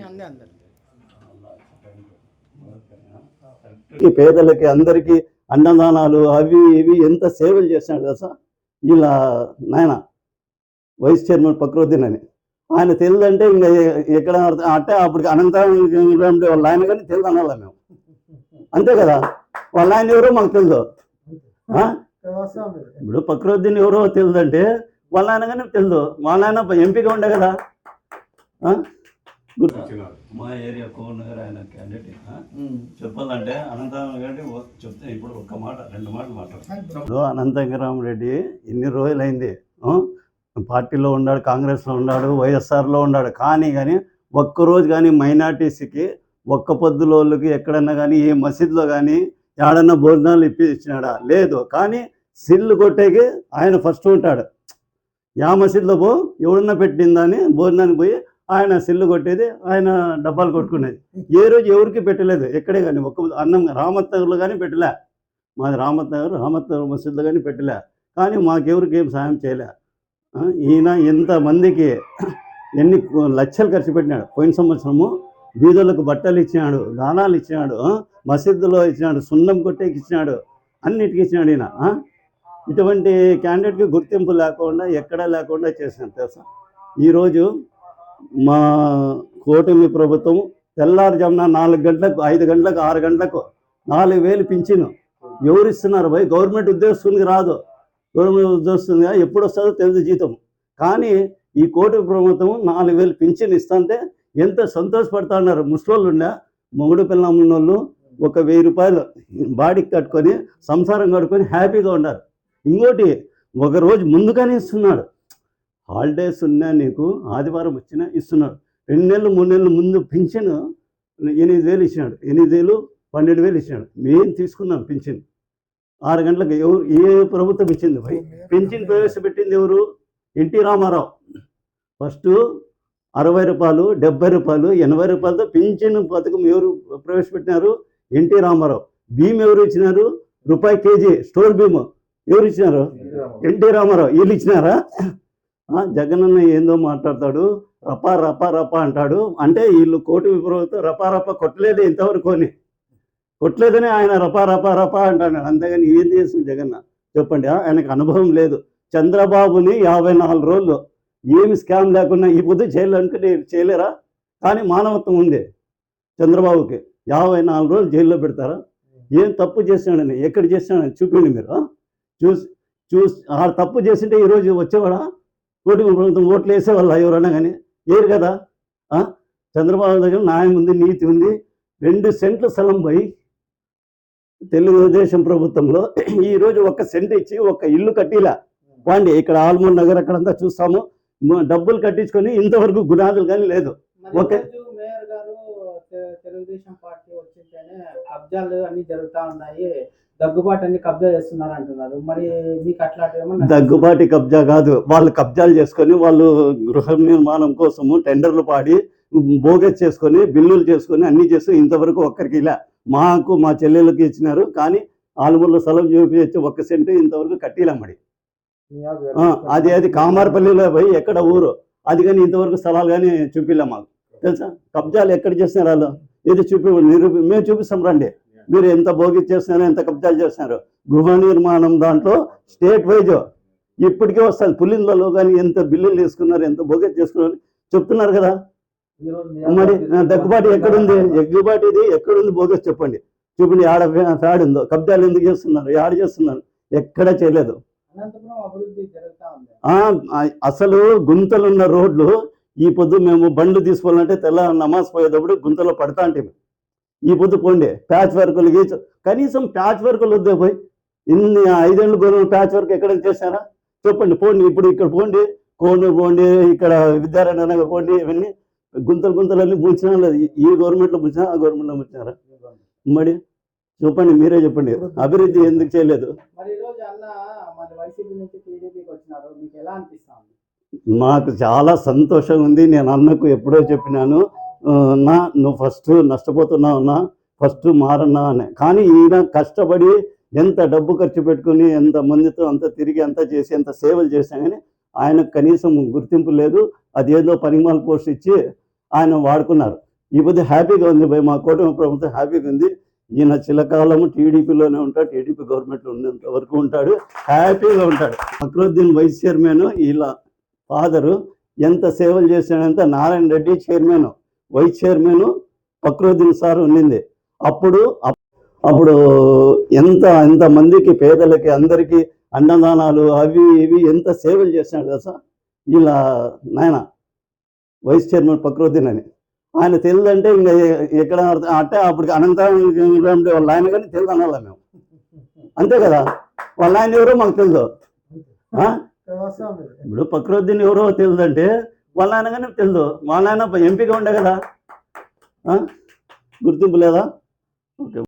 అందరికీ. ఈ పేదలకి అందరికీ అన్నదానాలు అవి ఇవి ఎంత సేవలు చేసినాడు తెలుసా? ఇలా నాయన వైస్ చైర్మన్ ఫక్రుద్దీన్ అని. ఆయన తెలియదంటే ఇంకా ఎక్కడ అర్థం- అంటే అప్పుడు అనంతరం వాళ్ళ ఆయన కానీ తెలియదు అనాలా మేము. అంతే కదా? వాళ్ళ ఆయన ఎవరో మాకు తెలియదు ఆ? ఇప్పుడు ఫక్రుద్దీన్ ఎవరో తెలియదంటే వాళ్ళ ఆయన కానీ తెలియదు వాళ్ళ ఆయన ఎంపీగా ఉండే కదా? మా ఏరియా కోనగర్ ఆయన క్యాండిడేట్ చెప్పాలంటే అనంతరామ్ రెడ్డి చెప్తే ఇప్పుడు ఒక్క మాట రెండు మాటలు మాట్లాడు. ఇప్పుడు అనంతరామ్ రెడ్డి ఇన్ని రోజులైంది ఆ? పార్టీలో ఉన్నాడు కాంగ్రెస్లో ఉన్నాడు వైఎస్ఆర్లో ఉన్నాడు కానీ కానీ ఒక్కరోజు కానీ మైనార్టీస్కి ఒక్క పొద్దులోళ్ళకి ఎక్కడన్నా కానీ ఏ మసీద్లో కానీ ఏడన్నా భోజనాలు ఇప్పి ఇచ్చినాడా? లేదు. కానీ సిల్లు కొట్టేకి ఆయన ఫస్ట్ ఉంటాడు. యా మసీద్లో పో ఎవడన్నా పెట్టిందని భోజనానికి పోయి ఆయన సిల్లు కొట్టేది ఆయన డబ్బాలు కొట్టుకునేది. ఏ రోజు ఎవరికి పెట్టలేదు ఎక్కడే కానీ ఒక్క అన్నం రామత్ నగర్లో కానీ పెట్టలే. మాది రామత్ నగర్ రామత్ నగర్ మసీదులో కానీ పెట్టలే. కానీ మాకెవరికి ఏం సాయం చేయలే. ఈయన ఎంతమందికి ఎన్ని లక్షలు ఖర్చు పెట్టినాడు. పోయిన సంవత్సరము బీదలకు బట్టలు ఇచ్చినాడు దానాలు ఇచ్చినాడు మసీదులో ఇచ్చినాడు సున్నం కొట్టేకి ఇచ్చినాడు అన్నిటికీ ఇచ్చినాడు ఈయన ఇటువంటి క్యాండిడేట్కి గుర్తింపు లేకుండా ఎక్కడా లేకుండా చేశాను తెలుసా? ఈరోజు మా కూటమి ప్రభుత్వం తెల్లారుజామున నాలుగు గంటలకు ఐదు గంటలకు ఆరు గంటలకు నాలుగు వేలు పింఛను. ఎవరు ఇస్తున్నారు భయ్? గవర్నమెంట్ ఉద్యోగస్తునికి రాదు. గవర్నమెంట్ ఉద్యోగస్తుంది ఎప్పుడు వస్తుందో తెలియదు జీతం. కానీ ఈ కోటి ప్రభుత్వం నాలుగు వేలు పింఛన్ ఇస్తుంటే ఎంత సంతోషపడతా ఉన్నారు ముసలోళ్ళు ఉండే? మొగుడు పిల్లలు ఉన్నోళ్ళు ఒక వెయ్యి రూపాయలు బాడీకి కట్టుకొని సంసారం కట్టుకొని హ్యాపీగా ఉన్నారు. ఇంకోటి ఒకరోజు ముందుగానే ఇస్తున్నాడు హాలిడేస్ ఉన్నా నీకు ఆదివారం వచ్చినా ఇస్తున్నాడు రెండు నెలలు మూడు నెలలు ముందు పింఛన్ ఎనిమిది వేలు ఇచ్చినాడు. ఎనిమిది వేలు పన్నెండు వేలు ఇచ్చినాడు. మేము తీసుకున్నాం పింఛన్. ఆరు గంటలకు ఎవరు ఏ ప్రభుత్వం ఇచ్చింది పోయి? పింఛన్ ప్రవేశపెట్టింది ఎవరు? ఎన్టీ రామారావు. ఫస్ట్ అరవై రూపాయలు డెబ్బై రూపాయలు ఎనభై రూపాయలతో పింఛన్ పథకం ఎవరు ప్రవేశపెట్టినారు? ఎన్టీ రామారావు. భీమ్ ఎవరు ఇచ్చినారు? రూపాయి కేజీ స్టోర్ భీమ్ ఎవరు ఇచ్చినారు? N T Ramarao. వీళ్ళు ఇచ్చినారా? జగనన్న ఏందో మాట్లాడతాడు రపా రపా రపా అంటాడు. అంటే వీళ్ళు కోటి ప్రభుత్వం రపా రపా కొట్టలేదు ఇంతవరకు అని. కొట్టలేదని ఆయన రపా రపా రపా అంటాడు. అంతేగాని ఏం చేసింది జగన్న చెప్పండి ఆయనకు అనుభవం లేదు. చంద్రబాబుని యాభై నాలుగు రోజులు ఏమి స్కామ్ లేకుండా ఈ పొద్దు చేయాలనుకుంటే చేయలేరా? కానీ మానవత్వం ఉంది చంద్రబాబుకి. యాభై నాలుగు రోజులు జైల్లో పెడతారా? ఏం తప్పు చేశాడని ఎక్కడ చేశాడని చూపిండి మీరు చూసి చూసి ఆ తప్పు చేసింటే ఈరోజు వచ్చేవాడా? ఓటు ప్రభుత్వం ఓట్లు వేసేవాళ్ళ ఎవరన్నా కానీ? ఏరు కదా? ఆ? చంద్రబాబు దగ్గర న్యాయం ఉంది నీతి ఉంది. రెండు సెంట్ల స్థలం పోయి తెలుగుదేశం ప్రభుత్వంలో ఈరోజు ఒక్క సెంట్ ఇచ్చి ఒక్క ఇల్లు కట్టిలా. వాండి ఇక్కడ ఆల్మూర్ నగర్ అక్కడంతా చూస్తాము. డబ్బులు కట్టించుకొని ఇంతవరకు గుణాదులు కానీ లేదు. ఓకే. తెలుగుదేశం పార్టీ వచ్చింటేనే కబ్జాలు అన్ని జరుగుతా ఉన్నాయి. దగ్గుబాటు అన్ని కబ్జా చేస్తున్నారు అంటున్నారు మరి మీకు అట్లాంటి ఏమన్నా దగ్గుబాటి కబ్జా కాదు. వాళ్ళు కబ్జాలు చేసుకొని వాళ్ళు గృహ నిర్మాణం కోసము టెండర్లు పాడి బోగస్ చేసుకొని బిల్లులు చేసుకొని అన్ని చేస్తూ ఇంతవరకు ఒక్కరికి ఇలా మాకు మా చెల్లెళ్ళకి ఇచ్చినారు. కానీ ఆలుమూరులో స్థలం చూపించి ఒక్క సెంటు ఇంతవరకు కట్టిలమ్మడి అది అది కామారపల్లిలో పోయి ఎక్కడ ఊరు? అది కానీ ఇంతవరకు స్థలాలు కానీ చూపిలే మాకు. తెలుసా? కబ్జాలు ఎక్కడ చేస్తున్నారు వాళ్ళు? ఇది చూపి నిరూపి మేము చూపిస్తాం రండి. మీరు ఎంత భోగి చేస్తున్నారు ఎంత కబ్జాలు చేస్తున్నారు గృహ నిర్మాణం దాంట్లో స్టేట్ వైజ్ ఇప్పటికే వస్తుంది పులింలలో కానీ ఎంత బిల్లులు తీసుకున్నారు ఎంత భోగి చేసుకున్నారు చెప్తున్నారు కదా. మరి దగ్గుబాటి ఎక్కడుంది? ఎగ్గుబాటి ఇది ఎక్కడుంది బోగస్ చెప్పండి. చూపిండి ఆడ ఉందో? కబ్జాలు ఎందుకు చేస్తున్నారు? ఆడ చేస్తున్నారు? ఎక్కడ చేయలేదు. అసలు గుంతలున్న రోడ్లు ఈ పొద్దు మేము బండ్లు తీసుకోవాలంటే తెల్ల నమాజ్ పోయేటప్పుడు గుంతలో పడతా అంటే ఈ పొద్దు పోండి ప్యాచ్ వర్కులు గీచు కనీసం ప్యాచ్ వర్కులు వద్దే పోయి ఇన్ని ఐదేళ్ళు గొర్రెలు ప్యాచ్ వర్క్ ఎక్కడ చేశారా చెప్పండి పోండి ఇప్పుడు ఇక్కడ పోండి కోను పోండి ఇక్కడ విద్యారాయణ నగర్ పోండి ఇవన్నీ గుంతలు గుంతలన్నీ ముంచినా లేదు. ఈ- గవర్నమెంట్లో ముంచినా ఆ గవర్నమెంట్లో ముంచినారా మరి చెప్పండి మీరే చెప్పండి. అభివృద్ధి ఎందుకు చేయలేదు? మరి ఈరోజు అన్న మన వైసీపీ నుంచి టీడీపీకి వచ్చినారు మీకు ఎలా అనిపిస్తుంది? నాకు చాలా సంతోషంగా ఉంది నేను అన్నకు ఎప్పుడో చెప్పినాను నా నువ్వు ఫస్ట్ నష్టపోతున్నావు నా ఫస్ట్ మారన్నా అని. కానీ ఈయన కష్టపడి ఎంత డబ్బు ఖర్చు పెట్టుకుని ఎంత మందితో అంత తిరిగి అంత చేసి ఎంత సేవలు చేసినా కానీ ఆయనకు కనీసం గుర్తింపు లేదు. అదేదో పనిమాల పోస్ట్ ఇచ్చి ఆయన వాడుకున్నారు. ఈ హ్యాపీగా ఉంది భయ. మా కూటమి ప్రభుత్వం హ్యాపీగా ఉంది. ఈయన చిలకాలము టీడీపీలోనే ఉంటాడు. టీడీపీ గవర్నమెంట్ ఉన్నంత వరకు ఉంటాడు. హ్యాపీగా ఉంటాడు. అక్రుద్దీన్ వైస్ చైర్మన్ ఇలా ఫాదరు ఎంత సేవలు చేశాడంటే Narayana Reddy chairman vice chairman Fakruddin sir ఉండింది అప్పుడు అప్పుడు ఎంత ఎంత మందికి పేదలకి అందరికీ అన్నదానాలు అవి ఇవి ఎంత సేవలు చేశాడు కదా సార్ ఇలా నాయన వైస్ చైర్మన్ ఫక్రుద్దీన్ అని. ఆయన తెలియదంటే ఇంకా ఎక్కడ అంటే అప్పుడు అనంతరం వాళ్ళ ఆయన కానీ తెలియదు అనాలి మేము? అంతే కదా? వాళ్ళ ఆయన ఎవరో మాకు తెలియదు ఆ? ఇప్పుడు ఫక్రుద్దీన్ ఎవరో తెలియదంటే వాళ్ళ ఆయన కానీ తెలియదు వాళ్ళ ఆయన ఎంపీగా ఉండే కదా? ఆ? గుర్తింపు లేదా? ఓకే.